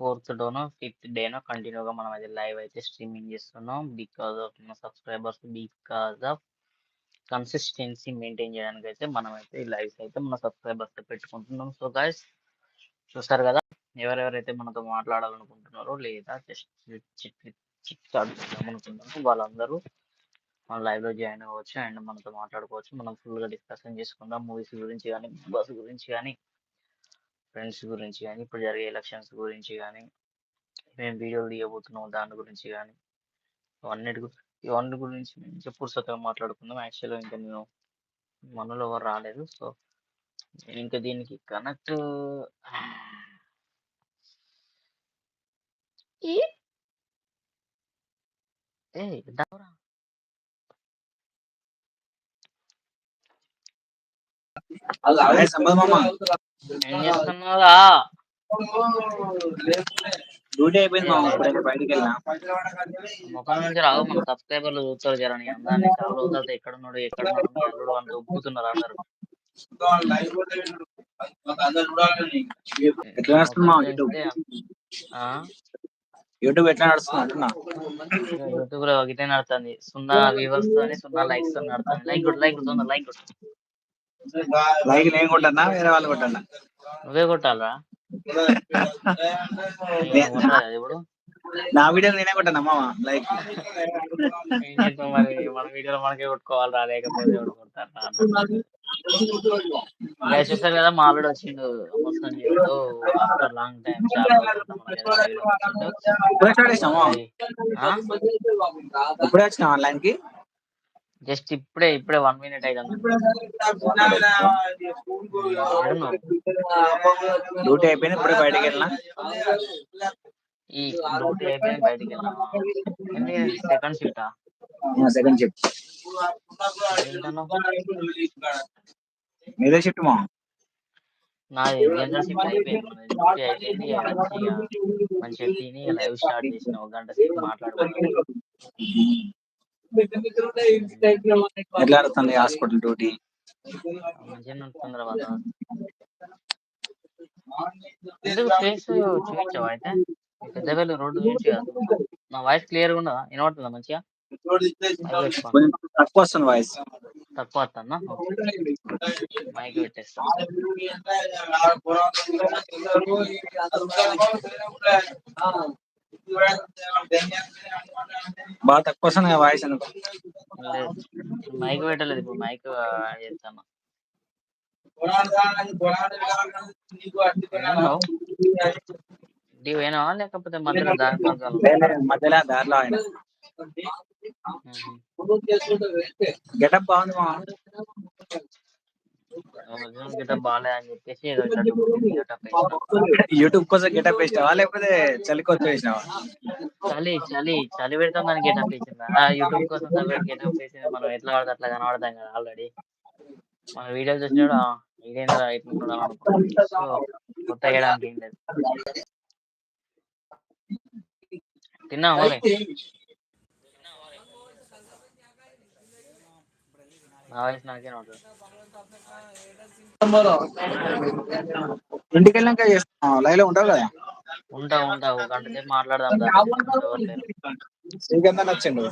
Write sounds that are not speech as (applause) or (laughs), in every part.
Fourth డోనో, fifth డేనో కంటిన్యూ‌గా మనం అయితే లైవ్ అయితే స్ట్రీమింగ్ చేస్తున్నాం. బికాస్ ఆఫ్ మన subscribers, because of consistency maintain చేయడానికి అయితే మనం అయితే ఈ లైవ్స్ అయితే మన సబ్స్క్రైబర్స్ పెట్టుకుంటున్నాం. సో గైస్ చూస్తారు కదా! ఎవరెవరైతే మనతో మాట్లాడాలనుకుంటున్నారో లేదా జస్ట్ చిట్ అనుకుంటున్నారో వాళ్ళందరూ మన లైవ్‌లో జాయిన్ అవ్వచ్చు. అండ్ మనతో మాట్లాడుకోవచ్చు. మనం ఫుల్‌గా డిస్కషన్ చేసుకుందాం. మూవీస్ గురించి కానీ బస్ గురించి కానీ ఫ్రెండ్స్ గురించి గానీ, ఇప్పుడు జరిగే ఎలక్షన్స్ గురించి గానీ, మేము వీడియోలు తీయబోతున్నాం దాని గురించి గానీ, అవన్నిటి గు ఇవన్నీ గురించి మంచిగా పుర్సతగా మాట్లాడుకుందాం. యాక్చువల్‌గా ఇంకా నేను మనోళ్ళు ఎవరు రాలేదు. సో, నేనింక దీనికి కనెక్ట్ మామ ఏం చేస్తున్నావురా? డ్యూటీ అయిపోయింది మామ ఇప్పుడైతే బయటికి వెళ్ళినా మొఖం నుంచి రావు మన సబ్‌స్క్రైబర్‌లు చూస్తారు జర నీ అందాన్ని. చాలా రోజుల తర్వాత ఎక్కడున్నాడు, ఎక్కడున్నాడు మీ అల్లుడు అని దొబ్బుతున్నారు అందరూ. ఎట్లా మొఖం యూట్యూబ్! యూట్యూబ్ ఎట్లా నడుస్తుంది అంటున్నా ఇగ యూట్యూబ్‌లో గిట్లే నడుతుంది. 0 వ్యూవర్స్‌తోని 0 లైక్స్‌తోని నడుతుంది. లైక్ కొట్టు, లైక్ తొందర లైక్ కొట్టు. లైక్ నేను కొట్టన్నా వేరే వాళ్ళు కొట్టన్నా నువ్వే కొట్టాలిరా. ఇప్పుడు? నా వీడియో నేనే కొట్టన్నా మామ లైక్ మరి మన వీడియోలో మనకే కొట్టుకోవాలిరా లేకపోతే అన్నట్టు. గైస్ చూసారు కదా మా అల్లుడు వచ్చిండు మస్తు చెప్తూ ఆఫ్టర్ లాంగ్ టైం? ఇప్పుడే వచ్చినావు ఆన్లైన్కి జస్ట్ ఇప్పుడే ఇప్పుడే 1 మినిట్. ఏడున్నావు? డ్యూటీ అయిపోయింది ఇప్పుడే బయటికి వెళ్ళినా ఈ డ్యూటీ అయిపోయింది బయటికి? ఎందుకు సెకండ్ షిఫ్టా? Second shift? మీదే షిఫ్ట్ మామ నాది షిఫ్ట్ అయిపోయింది. మంచిగా తిని లైవ్ స్టార్ట్ చేసిన ఒక గంట సేపు మాట్లాడుకుందాం. ఎట్లా నడుస్తుంది హాస్పిటల్ డ్యూటీ పెద్దపల్లి రోడ్డు కదా. నా వాయిస్ క్లియర్‌గా ఉన్నదా? వినబడుతుందా మంచిగా? తక్కువ వస్తుంది వాయిస్ తక్కువ వస్తుందా? ఓకే. మైక్ పెట్టేస్తా. బాగా తక్కువ వస్తుంది వాయిస్ అనుకో. మైక్ పెట్టలేదు ఇప్పుడు మైక్ చేస్తాను. పోయినావా? లేకపోతే మధ్యలో మధ్యలో దారిలో ఆయన గెటప్ బాగుంది మా యూట్యూబ్ కోసం గెటప్ వేసినావా లేకపోతే చలి కోసం వేసినావా చలి చలి చలి పెడతాం దానికి గెటప్ వేసిందా? యూట్యూబ్ కోసం గెటప్ వేసింది మనం ఎట్లా పడితే అట్లా కనబడతాం కదా ఆల్రెడీ. మన వీడియోలు చూసినాడు ఇదేందిరా. సో కొత్త వేయడానికి ఏం లేదు. తిన్నావా మరి? నా వాయిస్ నాకే నోటు. ఇంటికి వెళ్ళాక లైవ్లో ఉంటావు కదా? ఉంటా ఉంటా ఒక గంట సేపు మాట్లాడదాం వచ్చిండు.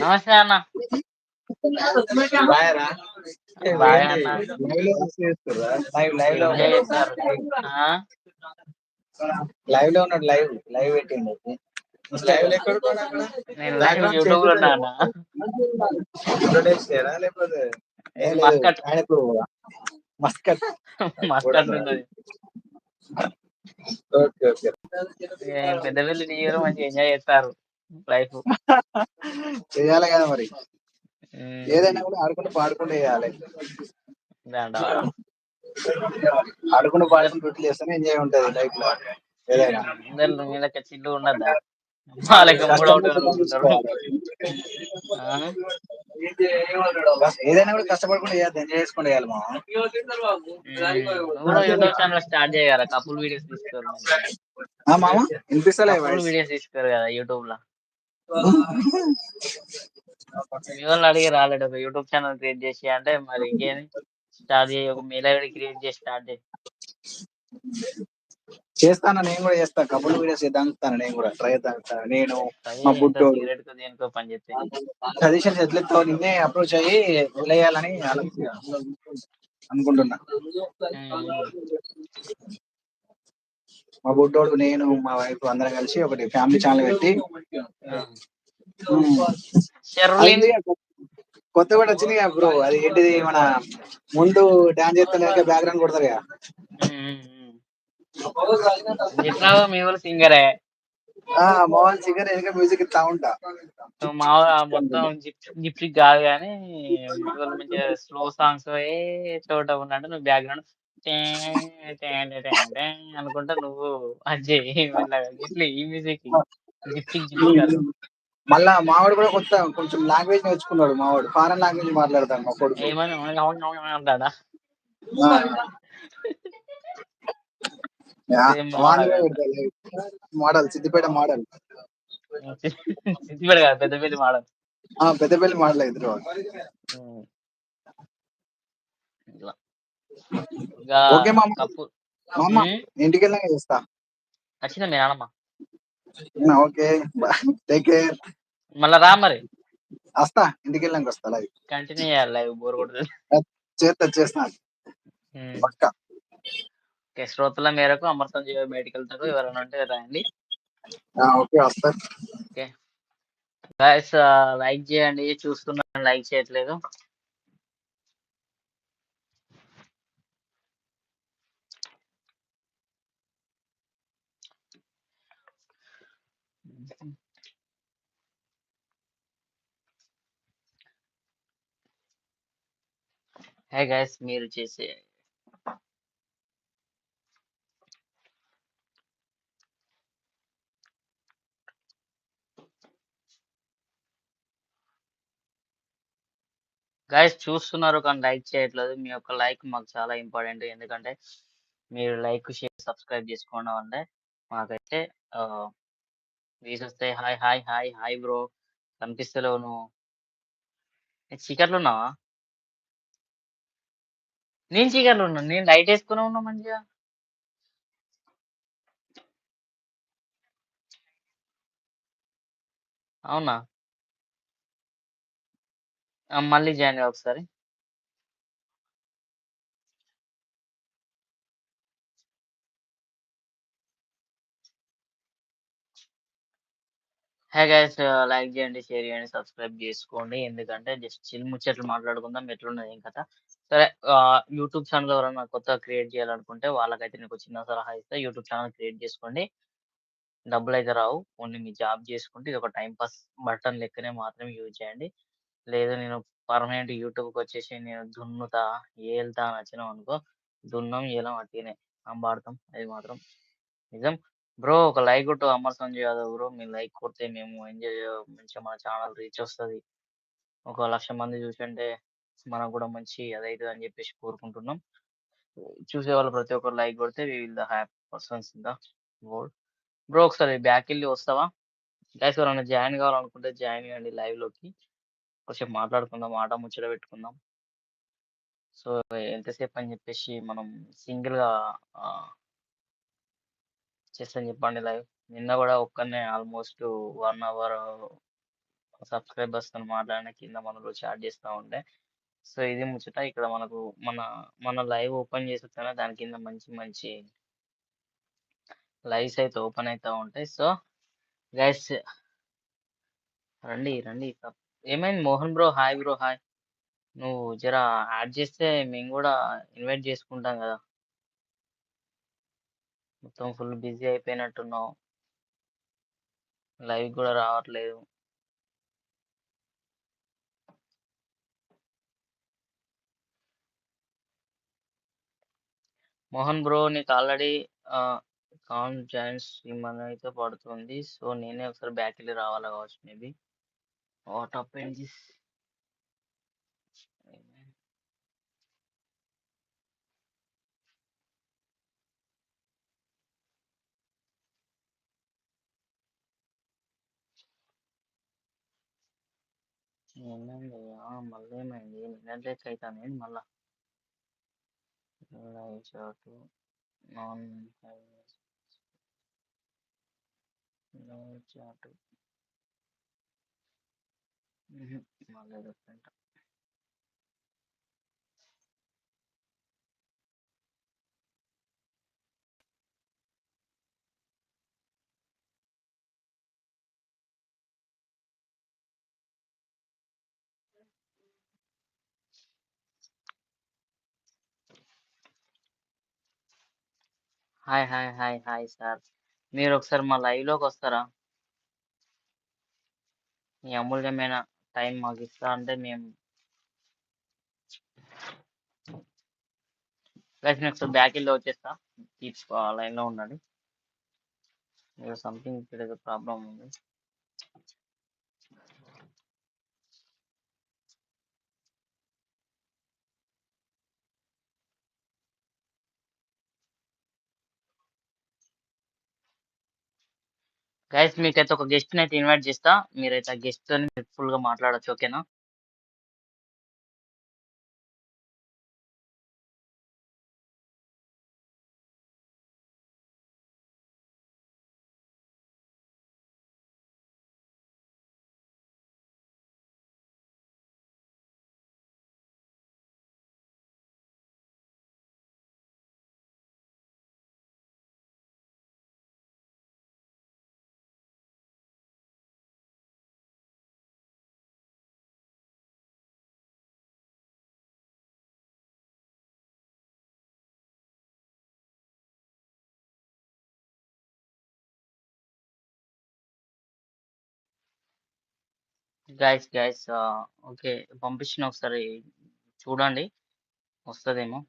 నమస్తే అన్న. లైవ్ లైవ్లో ఉన్నాడు. Live live. పెట్టిండు. లైవ్ ఎక్కడ నేను యూట్యూబ్లో ఉన్నా. లేకపోతే. మస్కట్. ఆయనకు మస్కట్ మస్కట్ ఉన్నది. ఓకే ఓకే ఏ పెద్దపల్లి న్యూ మంచిగా ఎంజాయ్ చేస్తారు లైఫ్. చేయాలి కదా మరి. ఏదైనా కూడా ఆడుకుంటూ పాడుకుంటూ చేయాలి? ఆడుకుంటూ పాడుకుంటూ డ్యూటీ చేస్తేనే ఎంజాయ్ ఉంటది లైఫ్లో ఏదైనా చిల్లు అవుట్ ఉంటారు. ఏదైనా కూడా కష్టపడకుండా చేయద్దు ఎంజాయ్ చేసుకుంటూ చేయాలి మా యూట్యూబ్ ఛానల్ స్టార్ట్ చేయాలి కపుల్ వీడియోస్ తీసుకోరు మంచిగా. ఆ మామ? వినిపిస్తలే కపుల్ వీడియోస్ తీసుకోరు కదా యూట్యూబ్లో. (laughs) మీ వాళ్ళు అడిగి రాలేడు ఒక యూట్యూబ్ ఛానల్ క్రియేట్ చేసి అంటే మరి ఇంకేంది స్టార్ట్ చేయి ఒక మెయిల్ ఐడి క్రియేట్ చేసి స్టార్ట్ చేయి. చేస్తాను నేను కూడా చేస్తా. కబుల్ వీడియోస్ చేద్దాను నేను కూడా. ట్రై చేస్తాను నేను మా చేస్తే సజెషన్స్ ఎట్లెత్తో నిన్నే అప్రోచ్ అయ్యి వదిలేయాలని అనుకుంటున్నా. మా బుడ్డోడు నేను మా వైఫ్ అందరం కలిసి ఒకటి ఫ్యామిలీ ఛానల్ పెట్టి. కొత్త కూడా వచ్చింది బ్రో. అది ఏంటిది మన ముందు డాన్స్ చేస్తే బ్యాక్గ్రౌండ్ కొడతారు కదా. ఎట్లా మీ వాళ్ళు సింగరే. ఆ మోహన్ సింగర్ వెనక మ్యూజిక్ ఇస్తా ఉంటా. మా మొత్తం జిప్సీ కాదు కానీ మంచిగా స్లో సాంగ్స్ ఏ చోట ఉన్నట్టు నువ్వు బ్యాక్గ్రౌండ్ అనుకుంటా నువ్వు అజయ్ ఇట్లా ఈ మ్యూజిక్ జిప్సీ మళ్ళా మావాడు కూడా కొత్త కొంచెం లాంగ్వేజ్ నేర్చుకున్నాడు మావాడు. ఫారెన్ లాంగ్వేజ్ మాట్లాడతాడు మా కొడుకు. ఏమని అంటాడా? మోడల్ సిద్దిపేట మోడల్ సిద్దిపేట కాదు పెద్ద పెద్ద మాడల్ ఆ పెద్దపల్లి మోడల్ ఇద్దరు ఓకే మామ. మామ ఇంటికి వెళ్ళాక చేస్తా. వచ్చిందా మీ నాన్నమ్మ. ఓకే. టేక్ కేర్ మళ్ళా రా మరి. వస్తా ఇంటికి వెళ్ళాక వస్తా లైవ్ కంటిన్యూ చేయాలి లైవ్ బోర్ కొడుతుంది. చేస్తా. చేస్తా. పక్కా. ఓకే. శ్రోతల మేరకు అమృతం జీవ బయటికి వెళ్తారు ఎవరైనా ఉంటే రాయండి. ఓకే గాయస్ లైక్ చేయండి. చూస్తున్నాను లైక్ చేయట్లేదు. హే గైస్ మీరు చేసే గైస్ చూస్తున్నారు కానీ లైక్ చేయట్లేదు. మీ యొక్క లైక్ మాకు చాలా ఇంపార్టెంట్. ఎందుకంటే మీరు లైక్ షేర్ సబ్స్క్రైబ్ చేసుకోవడం వల్లే మాకైతే వీస్ వస్తాయి. Hi hi hi hi bro. కనిపిస్తలేవు నువ్వు. ఏ, ఉన్నావా? నేను చీకట్లో ఉన్నా. నేను లైట్ వేసుకునే ఉన్నా మంచిగా. అవునా? మళ్ళీ జాయిన్ అయ్యి ఒకసారి. హే గైస్ లైక్ చేయండి షేర్ చేయండి సబ్స్క్రైబ్ చేసుకోండి. ఎందుకంటే జస్ట్ చిల్ ముచ్చట్లు మాట్లాడుకుందాం ఎట్లున్నది ఏం కథ. సరే యూట్యూబ్ ఛానల్ ఎవరైనా కొత్త క్రియేట్ చేయాలనుకుంటే వాళ్ళకైతే నీకు చిన్న సలహా ఇస్తే. యూట్యూబ్ ఛానల్ క్రియేట్ చేసుకోండి. డబ్బులు అయితే రావు. ఓన్లీ మీ జాబ్ చేసుకుంటే ఇది ఒక టైం పాస్ బటన్ లెక్కనే మాత్రమే యూజ్ చేయండి. లేదు నేను పర్మనెంట్ యూట్యూబ్కి వచ్చేసి నేను దున్నుతా ఏళ్తా అని వచ్చినాం అనుకో దున్నం ఏలం అట్టినే అంబాడతాం. అది మాత్రం నిజం. బ్రో ఒక లైక్ కొట్టు అమర్ సంజయ్ యాదవ్ బ్రో మీ లైక్ కొడితే మేము ఎంజాయ్ మంచిగా మన ఛానల్ రీచ్ వస్తుంది. ఒక లక్ష మంది చూసంటే మనకు కూడా మంచి అదైతుంది అని చెప్పేసి కోరుకుంటున్నాం. చూసే వాళ్ళు ప్రతి ఒక్కరు లైక్ కొడితే we will the happy persons in the world. Bro ఒకసారి బ్యాక్ వెళ్ళి వస్తావా? గైస్ ఎవరైనా జాయిన్ కావాలనుకుంటే జాయిన్ చేయండి లైవ్ కొద్దిసేపు కొంచెం మాట్లాడుకుందాం ఆట ముచ్చట పెట్టుకుందాం. సో ఎంతసేపు అని చెప్పేసి మనం సింగిల్గా ఆ, చేస్తాను చెప్పండి లైవ్. నిన్న కూడా ఒక్కనే ఆల్మోస్ట్ వన్ అవర్ సబ్స్క్రైబర్స్తో మాట్లాడిన కింద మనలో చాట్ చేస్తూ ఉండే. సో ఇది ముచ్చట ఇక్కడ మనకు మన మన లైవ్ ఓపెన్ చేసి దాని కింద మంచి మంచి లైవ్స్ అయితే ఓపెన్ అవుతా ఉంటాయి. సో గైస్ రండి రండి ఏమైంది Mohan bro? Hi bro hi. నువ్వు జర యాడ్ చేస్తే మేము కూడా ఇన్వైట్ చేసుకుంటాం కదా. మొత్తం ఫుల్ బిజీ అయిపోయినట్టున్నావు. లైవ్ కూడా రావట్లేదు. మోహన్ బ్రో నీకు ఆల్రెడీ కాన్ జాయిన్స్ ఇమ్మని అయితే పడుతుంది. సో నేనే ఒకసారి బ్యాక్ వెళ్ళి రావాలా కావచ్చు మేబీ? వాట్ అప్ దిస్ ఏమైంది ఆ, మళ్ళీ ఏమైంది నిన్నట్లే అవుతాను ఏంది మళ్ళా లైవ్ చాట్ నాన్ చాట్ హుహు. మళ్ళీ different. Hi hi hi hi sir. మీరు ఒకసారి మా లైవ్‌లోకి వస్తారా? మీ అమూల్యమైన టైం మాకు ఇస్తా అంటే మేము గైస్ నేను బ్యాక్ ఎళ్ళి వచ్చేస్తా. కీప్ లైన్‌లో ఉండండి. సంథింగ్ ఇక్కడ ఏదో ప్రాబ్లమ్ ఉంది. గైస్ మీకైతే ఒక గెస్ట్ అయితే ఇన్వైట్ చేస్తా. మీరైతే ఆ ఫుల్గా మాట్లాడొచ్చు. ఓకేనా? Guys guys okay. పంపించిన ఒకసారి చూడండి. వస్తదేమో.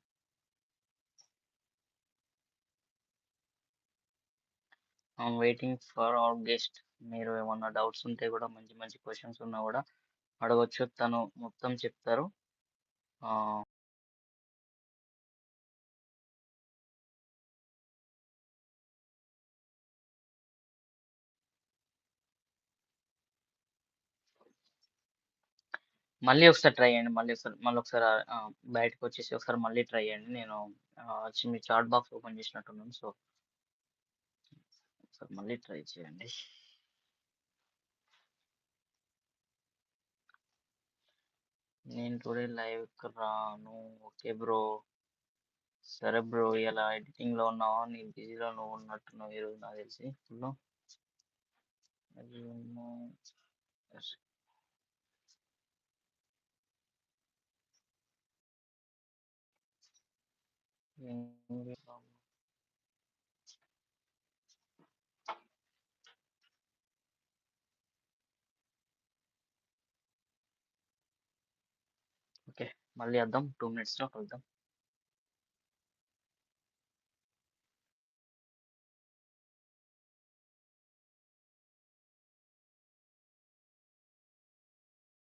Waiting for our guest. మీరు ఏమన్నా డౌట్స్ ఉంటే కూడా మంచి మంచి క్వశ్చన్స్ ఉన్నా కూడా అడగొచ్చు. తను మొత్తం చెప్తారు. మళ్ళీ ఒకసారి ట్రై చేయండి. మళ్ళీ ఒకసారి మళ్ళీ ఒకసారి బయటకు బయటకొచ్చేసి ఒకసారి మళ్ళీ ట్రై చేయండి. నేను వచ్చి మీ చాట్ బాక్స్ ఓపెన్ చేసినట్టున్నాను. సో ఒకసారి మళ్ళీ ట్రై చేయండి. నేను టుడే లైవ్‌కి రాను. Okay bro. సరే బ్రో. ఇయాల ఎడిటింగ్‌లో ఉన్నావా? నీ బిజీలో నువ్వు ఉన్నట్టున్నావు ఈరోజు నాకు తెలిసి ఫుల్ అయ్యేమో యెస్. ఓకే. మళ్ళీ వద్దాం. 2 మినిట్స్‌లో కలుద్దాం.